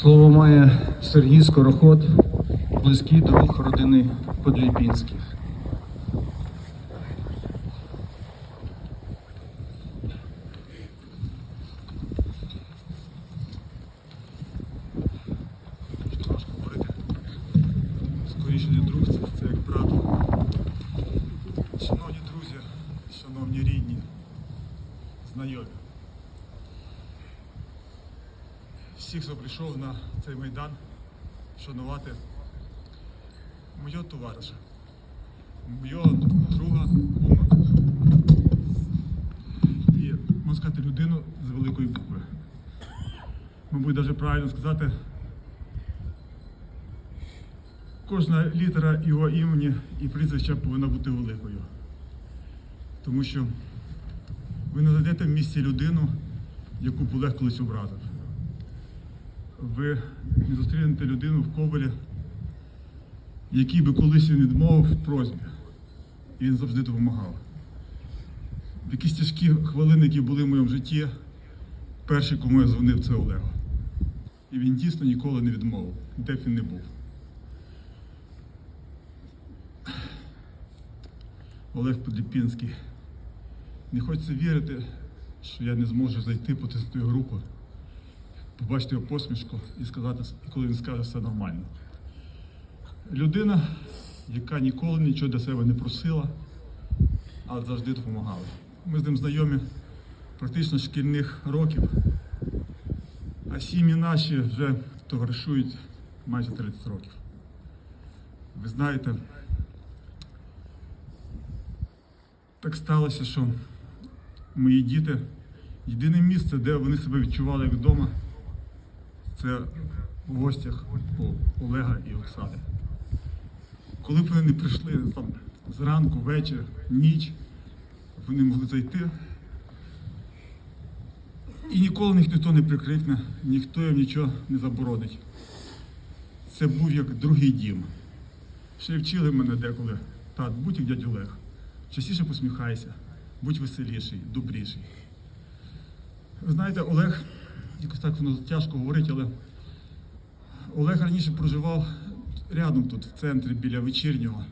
Слово має Сергій Скороход, близький друг родини Подліпінських. Не друг, це, це як брат. Шановні друзі, шановні рідні, знайомі. Всіх, хто прийшов на цей майдан, шанувати мого товариша, мого друга, кума. І, можна сказати, людину з великої букви. Мабуть, навіть правильно сказати, Кожна літера його імені і прізвища повинна бути великою. Тому що ви не знайдете в місті людину, яку Олег колись образив. Ви не зустрінете людину в Ковелі, який би колись він відмовив в просьбі. І він завжди допомагав. В якісь тяжкі хвилини, які були в моєму житті, перший, кому я дзвонив, це Олег. І він дійсно ніколи не відмовив, де б він не був. Олег Подліпінський. Не хочеться вірити, що я не зможу зайти, потиснути руку, побачити його посмішку і сказати, коли він скаже, все нормально. Людина, яка ніколи нічого для себе не просила, а завжди допомагала. Ми з ним знайомі практично шкільних років, а сім'ї наші вже товаришують майже 30 років. Ви знаєте, так сталося, що мої діти єдине місце, де вони себе відчували як вдома, це в гостях у Олега і Оксани. Коли б вони не прийшли там зранку, вечір, ніч, вони могли зайти. І ніколи ніхто не прикрикне, ніхто їм нічого не заборонить. Це був як другий дім. Ще й вчили мене деколи, тат, будь як дядь Олег. Частіше посміхайся, будь веселіший, добріший. Знаєте, Олег, якось так воно тяжко говорить, але Олег раніше проживав рядом тут, в центрі, біля вечірнього.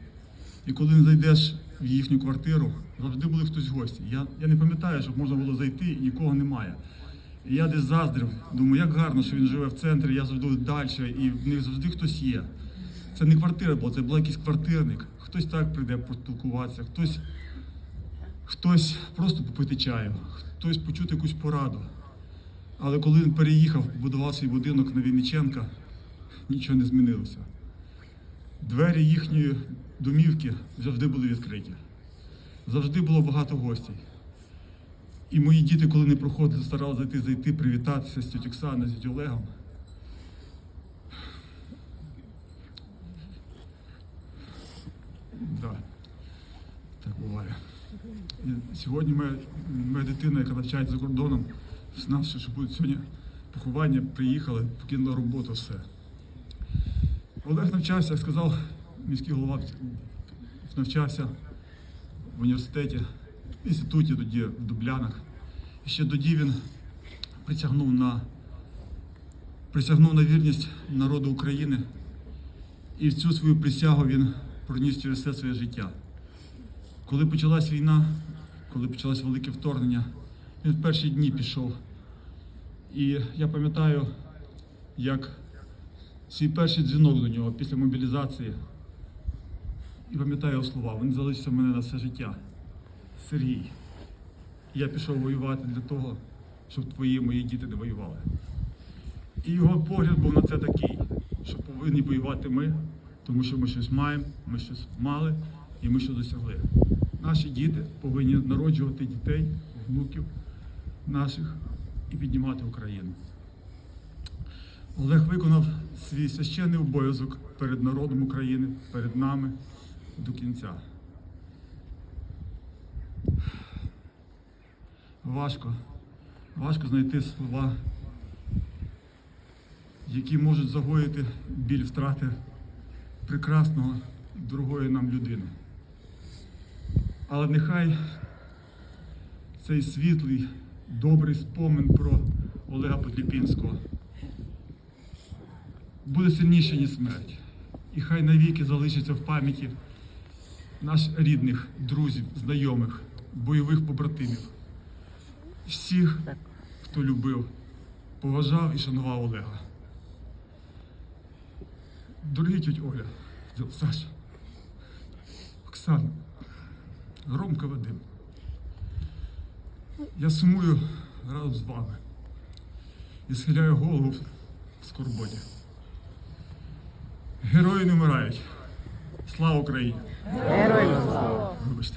І коли не зайдеш в їхню квартиру, завжди були хтось гості. Я, я не пам'ятаю, щоб можна було зайти і нікого немає. І я десь заздрив, думаю, як гарно, що він живе в центрі, я завжди далі, і в них завжди хтось є. Це не квартира була, це був якийсь квартирник. Хтось так прийде поспілкуватися, хтось, хтось просто попити чаю, хтось почути якусь пораду. Але коли він переїхав, побудував свій будинок на Вінниченка, нічого не змінилося. Двері їхньої домівки завжди були відкриті. Завжди було багато гостей. І мої діти, коли не проходили, старалися зайти, зайти, привітатися з тітю Оксаною, з тітю Олегом. Да. Так буває. І сьогодні моя, моя дитина, яка навчається за кордоном, знавши, що буде сьогодні поховання, приїхала, покинула роботу, все. Олег навчався, як сказав міський голова, навчався в університеті, в інституті тоді в Дублянах. І ще тоді він присягнув на, присягнув на вірність народу України. І цю свою присягу він проніс через все своє життя. Коли почалась війна, коли почалось велике вторгнення, він в перші дні пішов. І я пам'ятаю, як свій перший дзвінок до нього після мобілізації. І пам'ятаю його слова, вони залишаться в мене на все життя. Сергій, я пішов воювати для того, щоб твої мої діти не воювали. І його погляд був на це такий, що повинні воювати ми, тому що ми щось маємо, ми щось мали і ми щось досягли. Наші діти повинні народжувати дітей, внуків наших і піднімати Україну. Олег виконав свій священний обов'язок перед народом України, перед нами до кінця. Важко, важко знайти слова, які можуть загоїти біль втрати прекрасного, дорогої нам людини. Але нехай цей світлий, добрий спомин про Олега Подліпінського буде сильніше, ніж смерть. І хай навіки залишиться в пам'яті наших рідних, друзів, знайомих, бойових побратимів, всіх, хто любив, поважав і шанував Олега. Дорогі тють Оля, Саша, Оксана, Ромка Вадим. Я сумую разом з вами і схиляю голову в скорботі. Герої не вмирають. Слава Україні! Героям слава! Вибачте.